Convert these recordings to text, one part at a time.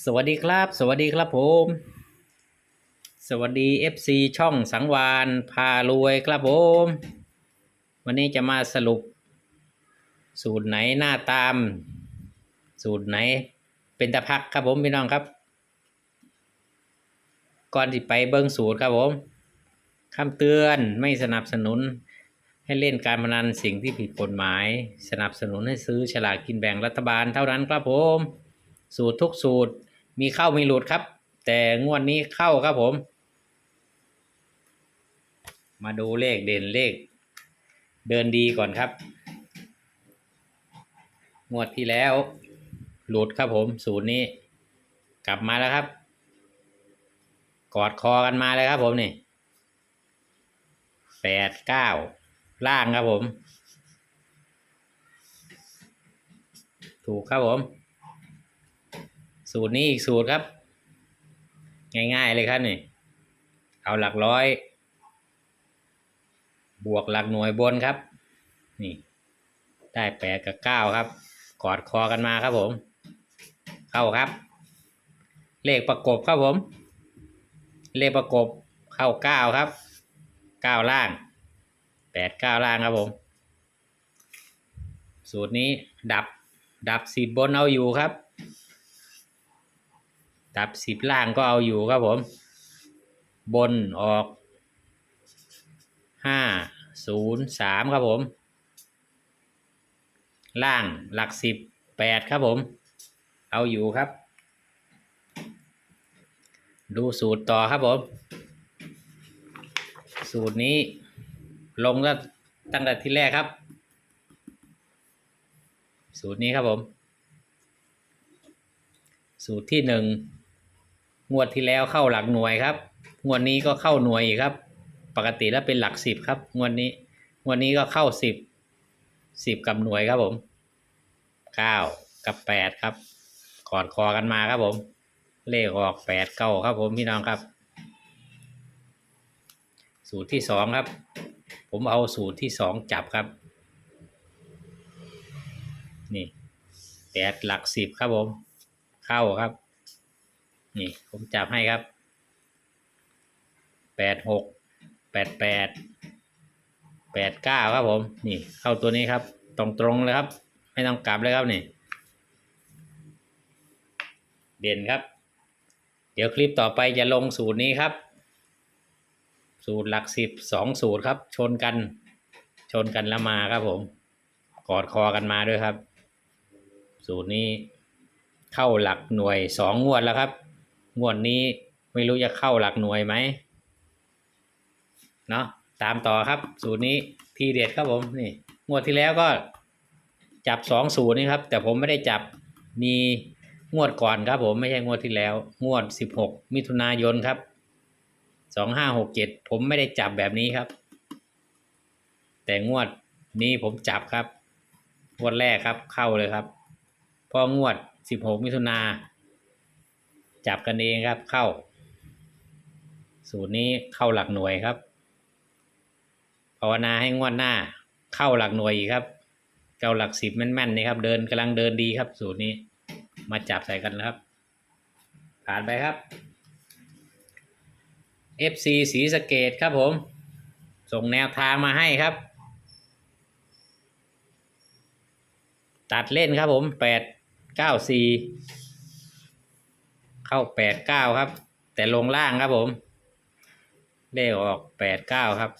สวัสดีครับ สวัสดีครับผม สวัสดี FC ช่องสังวานพารวยครับผม วันนี้จะมาสรุป สูตรไหนหน้าตาม สูตรไหนเป็นตะพักครับผมพี่น้องครับ ก่อนที่ไปเบิ้งสูตรครับผมคำเตือนไม่สนับสนุนให้เล่นการพนันสิ่งที่ผิดกฎหมาย สนับสนุนให้ซื้อฉลากกินแบ่งรัฐบาลเท่านั้นครับผม สูตรทุกสูตร มีเข้ามีหลุดครับ แต่งวดนี้เข้าครับผม มาดูเลขเด่นเลข เดินดีก่อนครับ งวดที่แล้ว หลุดครับผมสูตรนี้ กลับมาแล้วครับ กอดคอกันมาเลยครับผมนี่แปดเก้าล่างครับผม ถูกครับผม สูตรนี้อีกสูตรครับ ง่ายๆเลยครับนี่ เอาหลักร้อย บวกหลักหน่วยบนครับ นี่ ได้แปดกับเก้าครับ กอดคอกันมาครับผม เข้าครับ เลขประกบครับผม เลขประกบเข้าเก้าครับเก้าล่างแปดเก้าล่างครับผม สูตรนี้ดับดับสิบบนเอาอยู่ครับ ดับสิบล่างก็เอาอยู่ครับผม บนออกห้าศูนย์สามครับผม ล่างหลักสิบแปดครับผม เอาอยู่ครับ ดูสูตรต่อครับผม สูตรนี้ลงก็ตั้งแต่ที่แรกครับ สูตรนี้ครับผม สูตรที่หนึ่ง งวดที่แล้วเข้าหลักหน่วยครับ งวดนี้ก็เข้าหน่วยอีกครับ ปกติแล้วเป็นหลักสิบครับ งวดนี้ งวดนี้ก็เข้าสิบสิบกับหน่วยครับผมเก้ากับแปดครับกอดคอกันมาครับผม เลขออกแปดเก้าครับผมพี่น้องครับ สูตรที่สองครับ ผมเอาสูตรที่สองจับครับ นี่แปดหลักสิบครับผม เข้าครับ นี่ผมจับให้ครับแปดหกแปดแปดแปดเก้าครับผม นี่เข้าตัวนี้ครับ ตรงตรงๆเลยครับ ไม่ต้องกลับเลยครับนี่ เด่นครับ เดี๋ยวคลิปต่อไปจะลงสูตรนี้ครับ สูตรหลักสิบสองสูตรครับ ชนกัน ชนกันแล้วมาครับผม กอดคอกันมาด้วยครับ สูตรนี้เข้าหลักหน่วยสองงวดแล้วครับ งวดนี้ไม่รู้จะเข้าหลักหน่วยไหมเนาะตามต่อครับ สูตรนี้ทีเด็ดครับผมนี่งวดที่แล้วก็จับสองสูตรนี่ครับ แต่ผมไม่ได้จับมีงวดก่อนครับผมไม่ใช่งวดที่แล้ว งวดสิบหกมิถุนายนครับสองห้าหกเจ็ดผมไม่ได้จับแบบนี้ครับ แต่งวดนี้ผมจับครับ งวดแรกครับเข้าเลยครับ พองวดสิบหกมิถุนา จับกันเองครับเข้า สูตรนี้เข้าหลักหน่วยครับภาวนาให้งวดหน้า เข้าหลักหน่วยครับเก้าหลักสิบแม่นๆนี่ครับ เดินกำลังเดินดีครับ สูตรนี้มาจับใส่กันครับ ผ่านไปครับ FC ศรีสเกดครับผม ส่งแนวทางมาให้ครับ ตัดเล่นครับผมแปดเก้าสี่ เข้าแปดเก้าครับ แต่ลงล่างครับผม เลขออกแปดเก้าครับ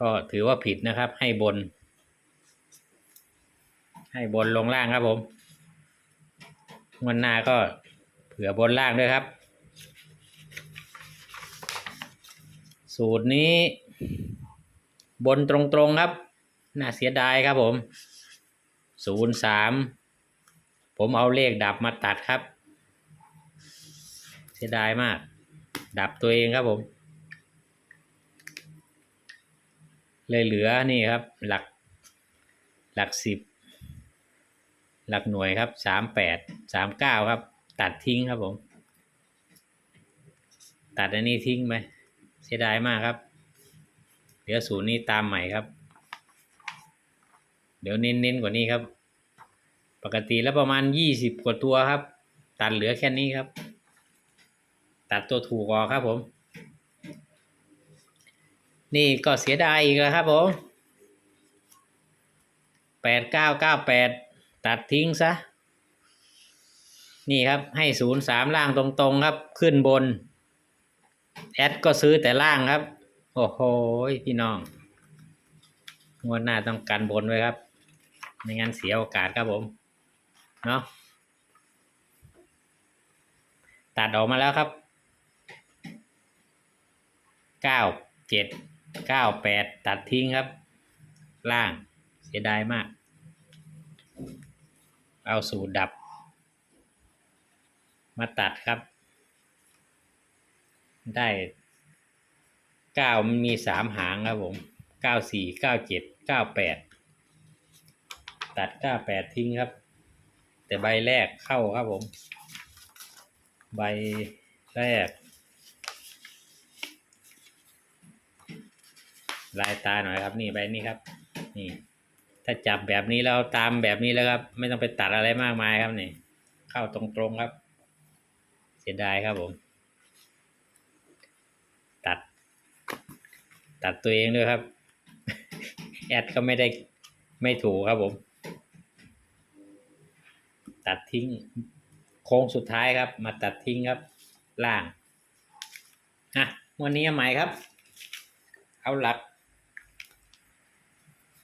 ก็ถือว่าผิดนะครับ ให้บน ให้บนลงล่างครับผมงวันหน้าก็เผื่อบนล่างด้วยครับ สูตรนี้บนตรงๆครับ น่าเสียดายครับผม ศูนย์สามผมเอาเลขดับมาตัดครับ เสียดายมาก ดับตัวเองครับผม เลยเหลือนี่ครับ หลักหลักสิบ หลักหน่วยครับสามแปดสามเก้าครับ ตัดทิ้งครับผม ตัดอันนี้ทิ้งไหมเสียดายมากครับเดี๋ยวศูนย์นี้ตามใหม่ครับ ดี๋ยวเน้นๆกว่านี้ครับ ปกติแล้วประมาณยี่สิบกว่าตัวครับ ตัดเหลือแค่นี้ครับ ตัดตัวถูกออกครับผม นี่ก็เสียดายอีกแล้วครับผมแปดเก้าเก้าแปดตัดทิ้งซะ นี่ครับให้ศูนย์สามล่างตรงๆครับขึ้นบน แอดก็ซื้อแต่ล่างครับ โอ้โหพี่น้องงวดหน้าต้องกันบนไว้ครับ ไม่งั้นเสียโอกาสครับผม เนาะตัดออกมาแล้วครับ เก้าเจ็ดเก้าแปดตัดทิ้งครับ ล่างเสียดายมาก เอาสูตรดับ มาตัดครับ ได้เก้ามันมีสามหางครับผมเก้าสี่เก้าเจ็ดเก้าแปด ตัดก้าแปดทิ้งครับ แต่ใบแรกเข้าครับผม ใบแรก ลายตาหน่อยครับ นี่ใบนี้ครับ นี่ ถ้าจับแบบนี้แล้วตามแบบนี้แล้วครับ ไม่ต้องไปตัดอะไรมากมายครับนี่ เข้าตรงๆครับ เสียดายครับผม ตัด ตัดตัวเองด้วยครับ แอดก็ไม่ได้ไม่ถูกครับผม ตัดทิ้ง โค้งสุดท้ายครับ มาตัดทิ้งครับ ล่างอะวันนี้เอาใหม่ครับ เอาหลัก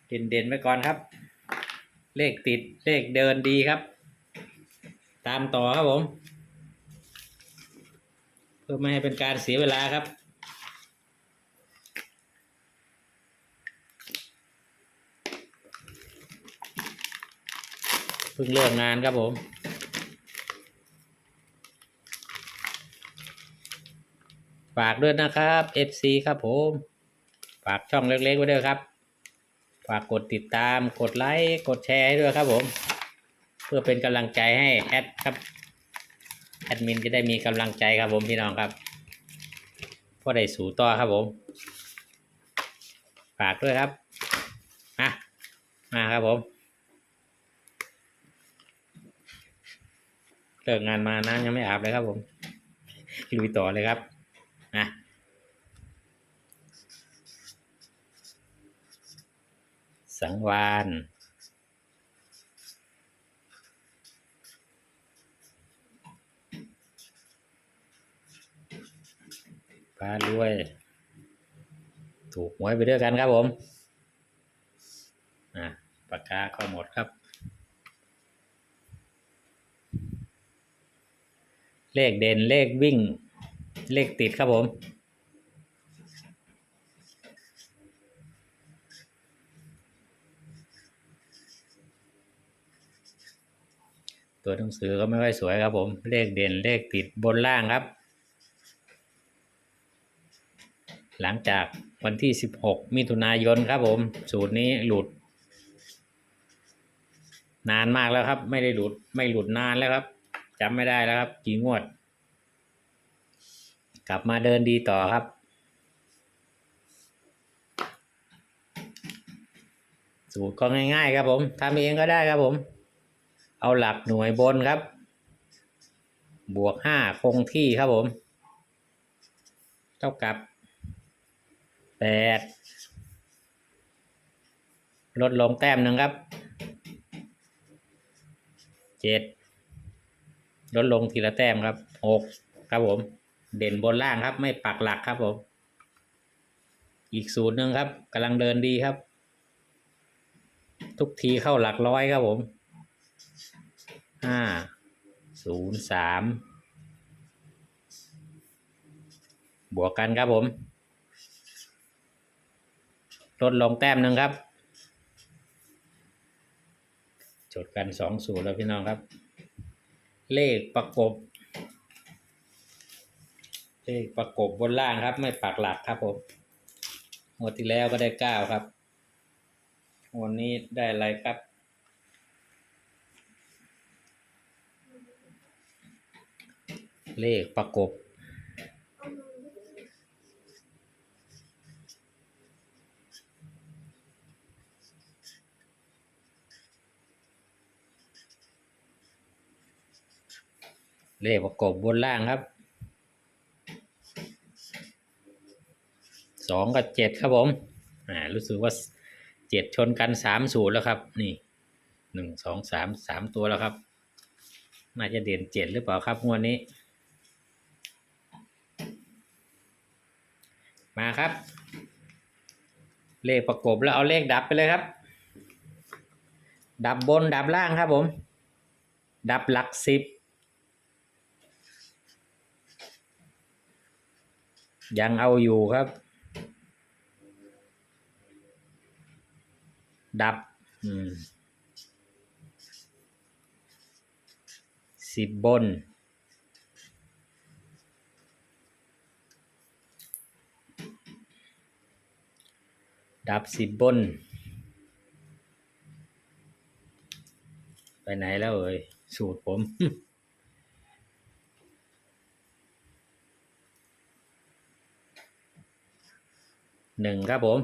เด่นๆไปก่อนครับ เลขติดเลขเดินดีครับ ตามต่อครับผม เพื่อไม่ให้เป็นการเสียเวลาครับ เพิ่งเลิกงานครับผม ฝากด้วยนะครับ FC ครับผม ฝากช่องเล็กๆไว้ด้วยครับ ฝากกดติดตามกดไลค์กดแชร์ให้ด้วยครับผม เพื่อเป็นกำลังใจให้แอดครับแอดมินจะได้มีกำลังใจครับผมพี่น้องครับก็ได้สู่ต่อครับผม ฝากด้วยครับอะมาครับผม เลิกงานมาน้ำยังไม่อาบเลยครับ ผมลุยต่อเลยครับนะสังวานฟ้ารวย ถูกหวยไปด้วยกันครับผม อะปากกาก็หมดครับ เลขเด่นเลขวิ่ง เลขติดครับผม ตัวหนังสือก็ไม่ค่อยสวยครับผม เลขเด่นเลขติดบนล่างครับ หลังจากวันที่ 16 มิถุนายนครับผม สูตรนี้หลุด นานมากแล้วครับ ไม่ได้หลุดไม่หลุดนานแล้วครับ จำไม่ได้แล้วครับ กี่งวด กลับมาเดินดีต่อครับ สูตรก็ง่ายๆครับผมทำเองก็ได้ครับผม เอาหลักหน่วยบนครับ บวกห้าคงที่ครับผม เท่ากับแปดลดลงแต้มหนึ่งครับเจ็ด ลดลงทีละแต้มครับหกครับผม เด่นบนล่างครับ ไม่ปักหลักครับผม อีกสูตรหนึ่งครับกำลังเดินดีครับ ทุกทีเข้าหลักร้อยครับผมห้าศูนย์สามบวกกันครับผม ลดลงแต้มหนึ่งครับ จดกันสองสูตรแล้วพี่น้องครับ เลขประกบ เลขประกบบนล่างครับ ไม่ปักหลักครับผมงวดที่แล้วก็ได้เก้าครับวันนี้ได้อะไรครับ เลขประกบ เลขประกบบนล่างครับสองกับเจ็ดครับผม อ่า รู้สึกว่าเจ็ดชนกันสามศูนย์แล้วครับ นี่หนึ่งสองสามสามตัวแล้วครับ น่าจะเด่นเจ็ดหรือเปล่าครับงวดนี้ มาครับ เลขประกบแล้วเอาเลขดับไปเลยครับ ดับบนดับล่างครับผม ดับหลักสิบ ยังเอาอยู่ครับ ดับสิบบน ดับสิบบน ไปไหนแล้วเอ่ยสูตรผม หนึ่งครับผม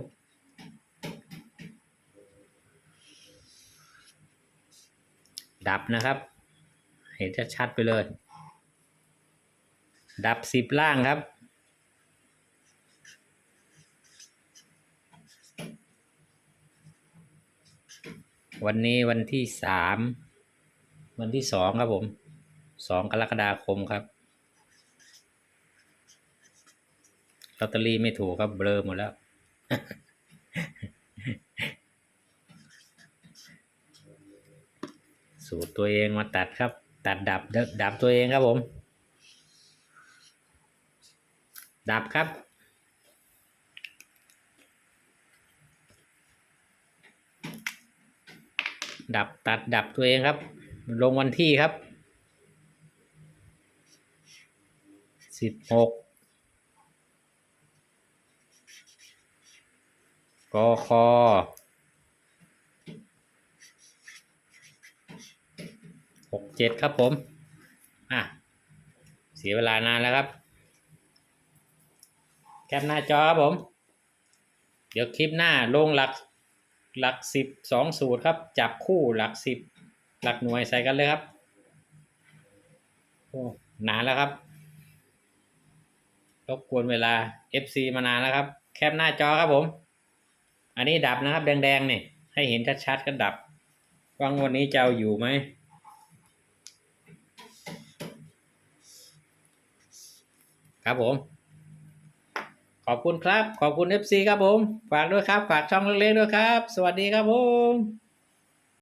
ดับนะครับ เห็นชัดๆไปเลย ดับสิบล่างครับ วันนี้วันที่สามวันที่สองครับผมสองกรกฎาคมครับลอตเตอรี่ไม่ถูกครับเบลอหมดแล้ว สูตรตัวเองมาตัดครับ ตัดดับดับตัวเองครับผม ดับครับ ดับตัดดับตัวเองครับ ลงวันที่ครับสิบหก กคหกเจ็ดครับผม อะ เสียเวลานานแล้วครับ แคปหน้าจอครับผม เดี๋ยวคลิปหน้าลงหลักหลักสิบสองสูตรครับ จับคู่หลักสิบหลักหน่วยใส่กันเลยครับ โอ้นานแล้วครับ รบกวนเวลา FC มานานแล้วครับ แคปหน้าจอครับผม อันนี้ดับนะครับ แดงๆเนี่ยให้เห็นชัดๆก็ดับว่างวันนี้จะเอาอยู่ไหมครับผม ขอบคุณครับ ขอบคุณ FC ครับผม ฝากด้วยครับ ฝากช่องเล็กๆด้วยครับ สวัสดีครับผม